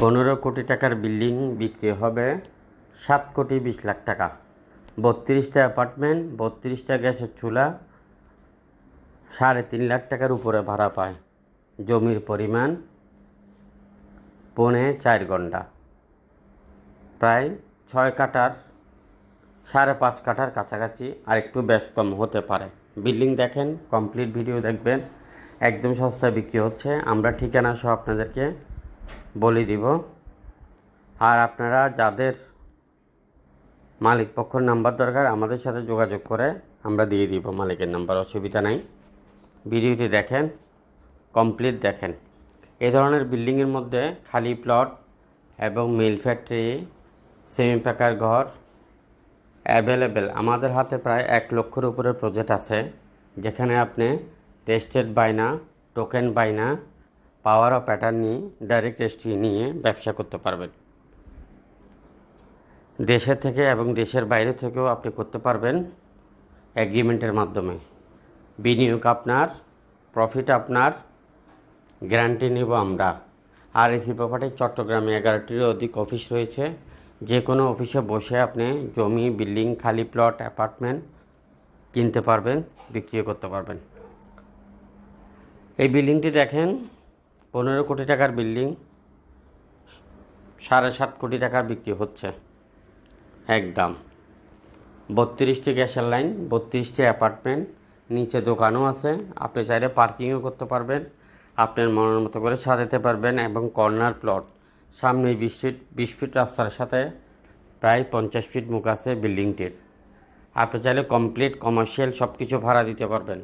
পনেরো কোটি টাকার বিল্ডিং বিক্রি হবে সাত কোটি বিশ লাখ টাকা। বত্রিশটা অ্যাপার্টমেন্ট, বত্রিশটা গ্যাসের চুলা সাড়ে তিন লাখ টাকার উপরে ভাড়া পায়। জমির পরিমাণ পৌনে চার ঘণ্টা। প্রায় ছয় কাটার সাড়ে পাঁচ কাঠার কাছাকাছি আর একটু বেশ কম হতে পারে। বিল্ডিং দেখেন, কমপ্লিট ভিডিও দেখবেন। একদম সস্তায় বিক্রি হচ্ছে। আমরা ঠিকানা সহ আপনাদেরকে বলে দিব। আর আপনারা যাদের মালিক পক্ষর নাম্বার দরকার, আমাদের সাথে যোগাযোগ করে আমরা দিয়ে দিব মালিকের নাম্বার, অসুবিধা নাই। ভিডিওটি দেখেন, কমপ্লিট দেখেন। এ ধরনের বিল্ডিংয়ের মধ্যে খালি প্লট এবং মিল ফ্যাক্টরি, সেমি পাকার ঘর অ্যাভেলেবেল। আমাদের হাতে প্রায় এক লক্ষের উপরে প্রজেক্ট আছে, যেখানে আপনি রেস্টেড বাইনা টোকেন বাইনা পাওয়ার অফ প্যাটার্ন নিয়ে ডাইরেক্ট রেজিস্ট্রি নিয়ে ব্যবসা করতে পারবেন। দেশের থেকে এবং দেশের বাইরে থেকেও আপনি করতে পারবেন এগ্রিমেন্টের মাধ্যমে। বিনিয়োগ আপনার প্রফিট আপনার গ্যারান্টি নেব আমরা। আর এসি প্রপার্টি চট্টগ্রামে এগারোটির অধিক অফিস রয়েছে। যে কোনো অফিসে বসে আপনি জমি বিল্ডিং খালি প্লট অ্যাপার্টমেন্ট কিনতে পারবেন বিক্রি করতে পারবেন। এই বিল্ডিংটি দেখেন পনেরো কোটি টাকার বিল্ডিং, সাড়ে সাত কোটি টাকা বিক্রি হচ্ছে, একদম। বত্রিশটি গ্যাসের লাইন, বত্রিশটি অ্যাপার্টমেন্ট, নিচে দোকানও আছে, আপনি চাইলে পার্কিংও করতে পারবেন, আপনার মনের মতো করে সাজাতে পারবেন এবং কর্নার প্লট। সামনে বিশ ফিট বিশ ফিট রাস্তার সাথে প্রায় পঞ্চাশ ফিট মুখ আছে বিল্ডিংটির। আপনি চাইলে কমপ্লিট কমার্শিয়াল সব কিছু ভাড়া দিতে পারবেন।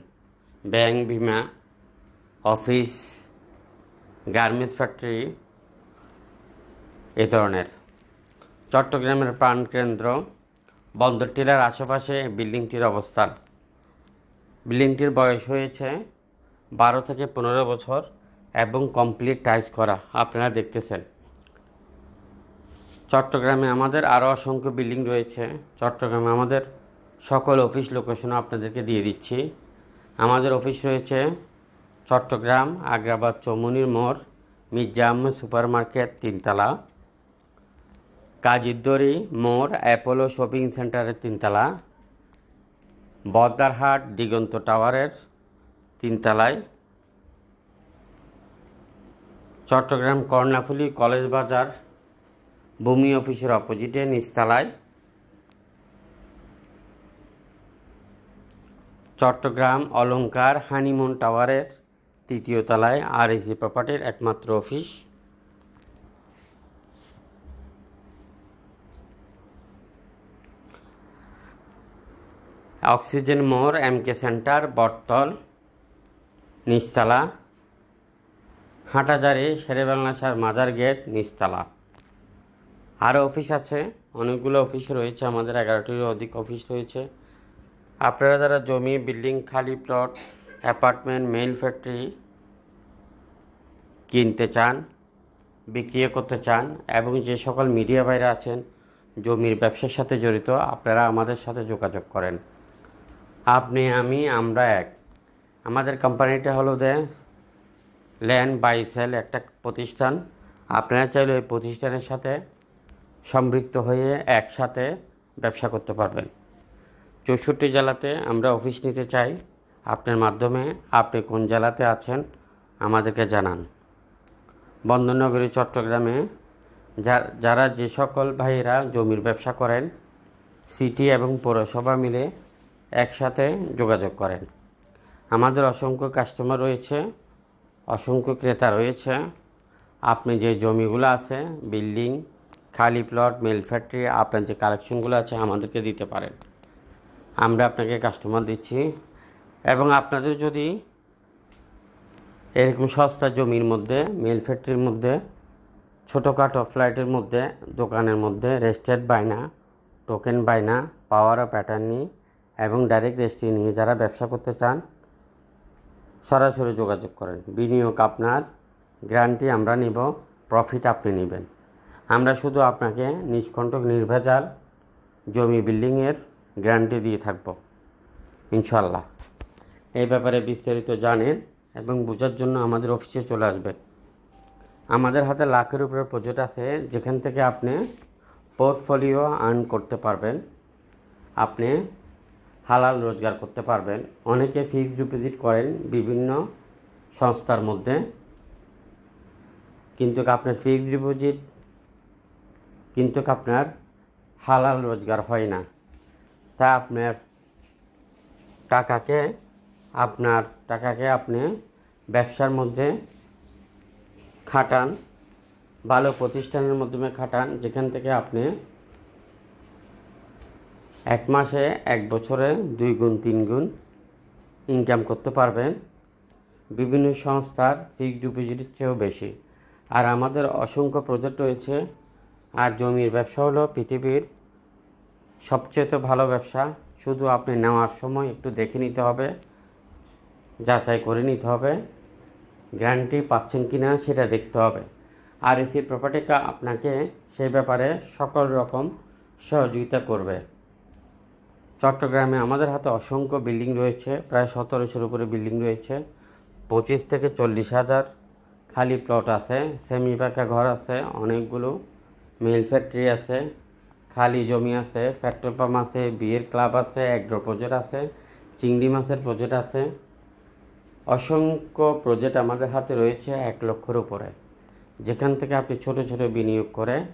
ব্যাংক, বিমা, অফিস গার্মেন্টস ফ্যাক্টরি এ ধরনের। চট্টগ্রামের প্রাণকেন্দ্র বন্দর টিলার আশেপাশে বিল্ডিংটির অবস্থান। বিল্ডিংটির বয়স হয়েছে বারো থেকে পনেরো বছর এবং কমপ্লিট টাইজ করা, আপনারা দেখতেছেন। চট্টগ্রামে আমাদের আরও অসংখ্য বিল্ডিং রয়েছে। চট্টগ্রামে আমাদের সকল অফিস লোকেশনও আপনাদেরকে দিয়ে দিচ্ছি। আমাদের অফিস রয়েছে চট্টগ্রাম, আগ্রাবাদ চৌমনির মোড় মির্জা আহমেদ সুপার মার্কেট তিনতলা কাজিদ্দরি মোড়, অ্যাপোলো শপিং সেন্টারের তিনতলা বদ্দারহাট দিগন্ত টাওয়ারের তিনতলায় চট্টগ্রাম কর্ণাফুলি কলেজ বাজার ভূমি অফিসের অপোজিটে নিচতলায় চট্টগ্রাম অলংকার হানিমুন টাওয়ারের তৃতীয় তলায় আর এসি প্রপার্টির একমাত্র অফিস। অক্সিজেন মোড় এম কে সেন্টার, বটতল, নিচতলা হাটাজারি শেরেবাংলা সার মাজার গেট, নিচতলা। আরও অফিস আছে, অনেকগুলো অফিস রয়েছে, আমাদের এগারোটির অধিক অফিস রয়েছে। আপনারা যারা জমি, বিল্ডিং, খালি প্লট অ্যাপার্টমেন্ট মেইল ফ্যাক্টরি কিনতে চান বিক্রি করতে চান এবং যে সকল মিডিয়া বাইরে আছেন, জমির ব্যবসার সাথে জড়িত, আপনারা আমাদের সাথে যোগাযোগ করেন। আপনি, আমি, আমরা এক। আমাদের কোম্পানিটা হলো দে ল্যান্ড বাই সেল একটা প্রতিষ্ঠান। আপনারা চাইলে ওই প্রতিষ্ঠানের সাথে সম্পৃক্ত হয়ে একসাথে ব্যবসা করতে পারবেন। চৌষট্টি জেলাতে আমরা অফিস নিতে চাই। আপনার মাধ্যমে আপনি কোন জেলাতে আছেন আমাদেরকে জানান। বন্দরনগরী, চট্টগ্রামে যারা যে সকল ভাইয়েরা জমির ব্যবসা করেন, সিটি এবং পৌরসভা মিলে একসাথে যোগাযোগ করেন। আমাদের অসংখ্য কাস্টমার রয়েছে, অসংখ্য ক্রেতা রয়েছে। আপনি যে জমিগুলো আছে, বিল্ডিং, খালি প্লট, মিল ফ্যাক্টরি, আপনার যে কালেকশনগুলো আছে আমাদেরকে দিতে পারেন। আমরা আপনাকে কাস্টমার দিচ্ছি। এবং আপনাদের যদি এরকম সস্তা জমির মধ্যে, মিল ফ্যাক্টরির মধ্যে, ছোটোখাটো ফ্লাইটের মধ্যে, দোকানের মধ্যে রেস্টেড বাইনা টোকেন বাইনা পাওয়ার প্যাটার্ন নিয়ে এবং ডাইরেক্ট রেজিস্ট্রি নিয়ে যারা ব্যবসা করতে চান, সরাসরি যোগাযোগ করেন। বিনিয়োগ আপনার গ্যারান্টি আমরা নিব প্রফিট আপনি নেবেন। আমরা শুধু আপনাকে নিষ্কণ্টক, নির্ভেজাল জমি বিল্ডিংয়ের গ্যারান্টি দিয়ে থাকব ইনশাল্লাহ এই ব্যাপারে বিস্তারিত জানেন এবং বোঝার জন্য আমাদের অফিসে চলে আসবেন। আমাদের হাতে লাখের উপরে প্রজেক্ট আছে, যেখান থেকে আপনি পোর্টফোলিও আর্ন করতে পারবেন, আপনি হালাল রোজগার করতে পারবেন। অনেকে ফিক্সড ডিপোজিট করেন বিভিন্ন সংস্থার মধ্যে, কিন্তু আপনার ফিক্সড ডিপোজিট কিন্তু আপনার হালাল রোজগার হয় না। তা আপনার টাকাকে আপনার টাকাকে আপনি ব্যবসার মধ্যে খাটান, ভালো প্রতিষ্ঠানের মাধ্যমে খাটান, যেখান থেকে আপনি এক মাসে এক বছরে দুই গুণ, তিন গুণ ইনকাম করতে পারবেন। বিভিন্ন সংস্থার ফিক্সড ডিপোজিটের চেয়েও বেশি। আর আমাদের অসংখ্য প্রজেক্ট রয়েছে। আর জমির ব্যবসা হলো পৃথিবীর সবচেয়ে তো ভালো ব্যবসা। শুধু আপনি নেওয়ার সময় একটু দেখে নিতে হবে। যাচাই করে নিতে হবে। গ্যারান্টি পাচ্ছেন কি না সেটা দেখতে হবে। আর এসি প্রপার্টিকা আপনাকে সে ব্যাপারে সকল রকম সহযোগিতা করবে। চট্টগ্রামে আমাদের হাতে অসংখ্য বিল্ডিং রয়েছে, প্রায় সতেরোশোর উপরে বিল্ডিং রয়েছে। পঁচিশ থেকে চল্লিশ হাজার খালি প্লট আছে সেমি পাকা ঘর আছে, অনেকগুলো মিল ফ্যাক্টরি আছে, খালি জমি আছে পেট্রোল পাম্প আছে বিয়ের ক্লাব আছে অ্যাগ্রো প্রজেক্ট আছে, চিংড়ি মাছের প্রজেক্ট আছে। অসংখ্য প্রজেক্ট আমাদের হাতে রয়েছে এক লক্ষের উপরে। যেখান থেকে আপনি ছোট ছোট বিনিয়োগ করে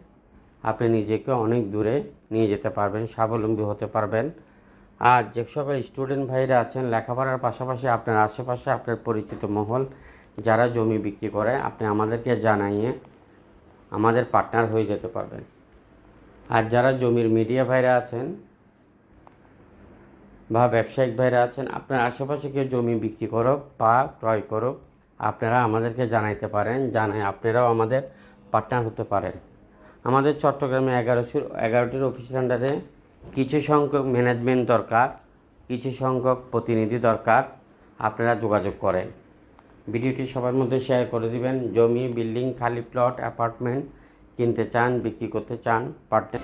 আপনি নিজেকে অনেক দূরে নিয়ে যেতে পারবেন, স্বাবলম্বী হতে পারবেন। আর যে সকল স্টুডেন্ট ভাইরা আছেন, লেখাপড়ার পাশাপাশি আপনার আশেপাশে আপনার পরিচিত মহল, যারা জমি বিক্রি করে, আপনি আমাদেরকে জানাইয়ে আমাদের পার্টনার হয়ে যেতে পারবেন। আর যারা জমির মিডিয়া ভাইরা আছেন বা ব্যবসায়িক ভাইরা আছেন, আপনার আশেপাশে কেউ জমি বিক্রি করুক বা ক্রয় করুক, আপনারা আমাদেরকে জানাইতে পারেন, জানাই আপনারাও আমাদের পার্টনার হতে পারেন। আমাদের চট্টগ্রামে এগারোশো, এগারোটির অফিস আন্ডারে কিছু সংখ্যক ম্যানেজমেন্ট দরকার, কিছু সংখ্যক প্রতিনিধি দরকার, আপনারা যোগাযোগ করেন। ভিডিওটি সবার মধ্যে শেয়ার করে দিবেন। জমি বিল্ডিং খালি প্লট অ্যাপার্টমেন্ট কিনতে চান, বিক্রি করতে চান পার্টনার